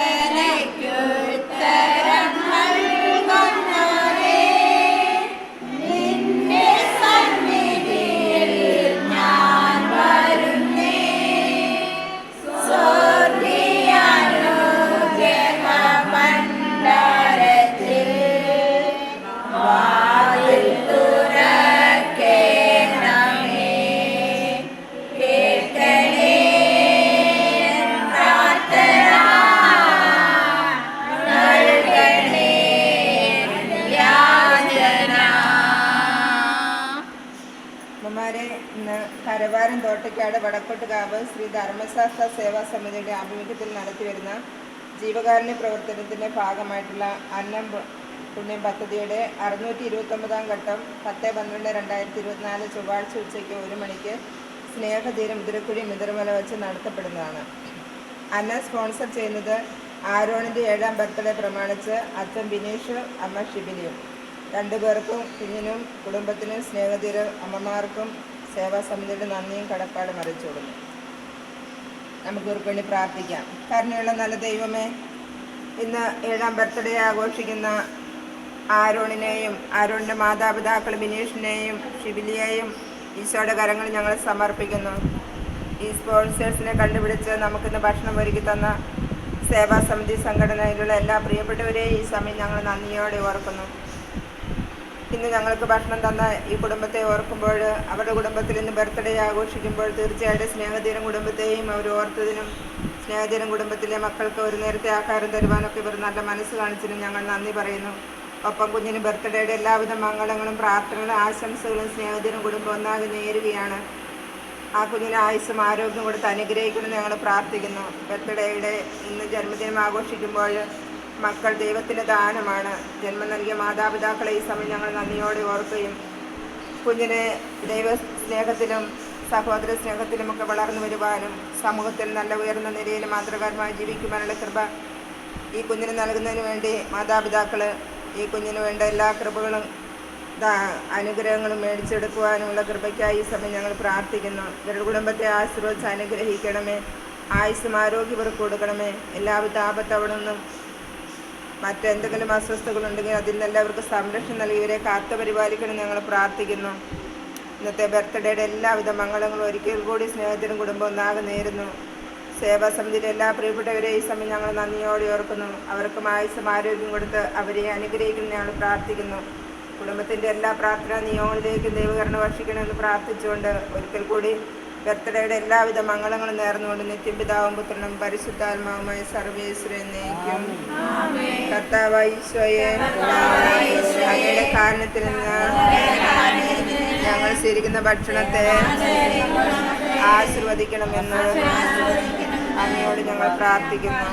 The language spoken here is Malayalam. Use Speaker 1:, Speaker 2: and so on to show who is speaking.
Speaker 1: Very good. അമ്മമാരെ ഇന്ന് കരവാരം തോട്ടയ്ക്കാട് വടക്കോട്ടുകാവ് ശ്രീ ധർമ്മശാസ്ത്ര സേവാ സമിതിയുടെ ആഭിമുഖ്യത്തിൽ നടത്തിവരുന്ന ജീവകാരുണ്യ പ്രവർത്തനത്തിന്റെ ഭാഗമായിട്ടുള്ള അന്നം പുണ്യം പദ്ധതിയുടെ അറുന്നൂറ്റി ഇരുപത്തൊമ്പതാം ഘട്ടം പത്ത് പന്ത്രണ്ട് രണ്ടായിരത്തി ഇരുപത്തിനാല് ചൊവ്വാഴ്ച ഉച്ചയ്ക്ക് ഒരു മണിക്ക് സ്നേഹതീരം മുതിരക്കുഴി മുതിർമല വെച്ച് നടത്തപ്പെടുന്നതാണ്. അന്ന സ്പോൺസർ ചെയ്യുന്നത് ആരോണിന്റെ ഏഴാം ബർത്ത്ഡേ പ്രമാണിച്ച് അച്ഛൻ ബിനീഷ് അമ്മ ഷിബിലിയും രണ്ടുപേർക്കും കുഞ്ഞിനും കുടുംബത്തിനും സ്നേഹതീര അമ്മമാർക്കും സേവാ സമിതിയുടെ നന്ദിയും കടപ്പാടും അറിയിച്ചു കൊടുക്കുന്നു. നമുക്ക് ഒരു പ്രാർത്ഥിക്കാം. കരുണയുള്ള നല്ല ദൈവമേ ഇന്ന് ഏഴാം ബർത്ത്ഡേ ആഘോഷിക്കുന്ന ആരോണിനെയും ആരോണിന്റെ മാതാപിതാക്കൾ ബിനീഷിനെയും ഷിബിലിയെയും ഈശോയുടെ കരങ്ങൾ ഞങ്ങൾ സമർപ്പിക്കുന്നു. ഈ സ്പോൺസേഴ്സിനെ കണ്ടുപിടിച്ച് നമുക്കിന്ന് ഭക്ഷണം ഒരുക്കി തന്ന സേവാ സമിതി സംഘടനയിലുള്ള എല്ലാ പ്രിയപ്പെട്ടവരെയും ഈ സമയം ഞങ്ങൾ നന്ദിയോടെ ഓർക്കുന്നു. ഇന്ന് ഞങ്ങൾക്ക് ഭക്ഷണം തന്ന ഈ കുടുംബത്തെ ഓർക്കുമ്പോൾ അവരുടെ കുടുംബത്തിൽ ഇന്ന് ബർത്ത്ഡേ ആഘോഷിക്കുമ്പോൾ തീർച്ചയായിട്ടും സ്നേഹധീരം കുടുംബത്തെയും അവർ ഓർത്തതിനും സ്നേഹധീരം കുടുംബത്തിലെ മക്കൾക്ക് ഒരു നേരത്തെ ആഹാരം തരുവാനൊക്കെ ഇവർ നല്ല മനസ്സ് കാണിച്ചതിനും ഞങ്ങൾ നന്ദി പറയുന്നു. ഒപ്പം കുഞ്ഞിന് ബർത്ത്ഡേയുടെ എല്ലാവിധ മംഗളങ്ങളും പ്രാർത്ഥനകളും ആശംസകളും സ്നേഹധീരം കുടുംബം ഒന്നാകെ നേരുകയാണ്. ആ കുഞ്ഞിന് ആയുസ്സും ആരോഗ്യം കൊടുത്ത് അനുഗ്രഹിക്കണമെന്ന് ഞങ്ങൾ പ്രാർത്ഥിക്കുന്നു. ബർത്ത്ഡേയുടെ ഇന്ന് ജന്മദിനം ആഘോഷിക്കുമ്പോൾ മക്കൾ ദൈവത്തിന്റെ ദാനമാണ്. ജന്മം നൽകിയ മാതാപിതാക്കളെ ഈ സമയം ഞങ്ങൾ നന്ദിയോടെ ഓർക്കുകയും കുഞ്ഞിനെ ദൈവ സ്നേഹത്തിലും സഹോദര സ്നേഹത്തിലുമൊക്കെ വളർന്നു വരുവാനും സമൂഹത്തിൽ നല്ല ഉയർന്ന നിലയിൽ മാതൃകാരമായി ജീവിക്കുവാനുള്ള കൃപ ഈ കുഞ്ഞിന് നൽകുന്നതിന് വേണ്ടി മാതാപിതാക്കൾ ഈ കുഞ്ഞിന് വേണ്ട എല്ലാ കൃപകളും അനുഗ്രഹങ്ങളും മേടിച്ചെടുക്കുവാനുമുള്ള കൃപയ്ക്കായി ഈ സമയം ഞങ്ങൾ പ്രാർത്ഥിക്കുന്നു. ഇവരുടെ കുടുംബത്തെ ആശീർവദിച്ച് അനുഗ്രഹിക്കണമേ. ആയുസ്സും ആരോഗ്യവർക്ക് കൊടുക്കണമേ. എല്ലാവിധ ആപത്ത് നിന്നും മറ്റെന്തെങ്കിലും അസ്വസ്ഥതകളുണ്ടെങ്കിൽ അതിൽ നിന്നെല്ലാം അവർക്ക് സംരക്ഷണം നൽകി ഇവരെ കാത്തു പരിപാലിക്കണം ഞങ്ങൾ പ്രാർത്ഥിക്കുന്നു. ഇന്നത്തെ ബർത്ത്ഡേയുടെ എല്ലാവിധ മംഗളങ്ങളും ഒരിക്കൽ കൂടി സ്നേഹത്തിനും കുടുംബവും നാകെ നേരുന്നു. സേവാ സമിതിയിലെ എല്ലാ പ്രിയപ്പെട്ടവരെ ഈ സമയം ഞങ്ങൾ നന്ദിയോടെ ഓർക്കുന്നു. അവർക്കും ആയുസ്സും ആരോഗ്യം കൊടുത്ത് അവരെ അനുഗ്രഹിക്കണം ഞങ്ങൾ പ്രാർത്ഥിക്കുന്നു. കുടുംബത്തിന്റെ എല്ലാ പ്രാർത്ഥനാ നിയമങ്ങളിലേക്കും ദൈവകരണ വർഷിക്കണമെന്ന് പ്രാർത്ഥിച്ചുകൊണ്ട് ഒരിക്കൽ കൂടി ബർത്ത്ഡേയുടെ എല്ലാവിധ മംഗളങ്ങളും നേർന്നുകൊണ്ട് നിത്യപിതാവും പുത്രനും പരിശുദ്ധാത്മാവുമായ സർവേശ്വരനേക്കും കർത്താവായ കാരണത്തിൽ നിന്ന് ഞങ്ങൾ സ്വീകരിക്കുന്ന ഭക്ഷണത്തെ ആശീർവദിക്കണമെന്ന് അങ്ങയോട് ഞങ്ങൾ പ്രാർത്ഥിക്കുന്നു.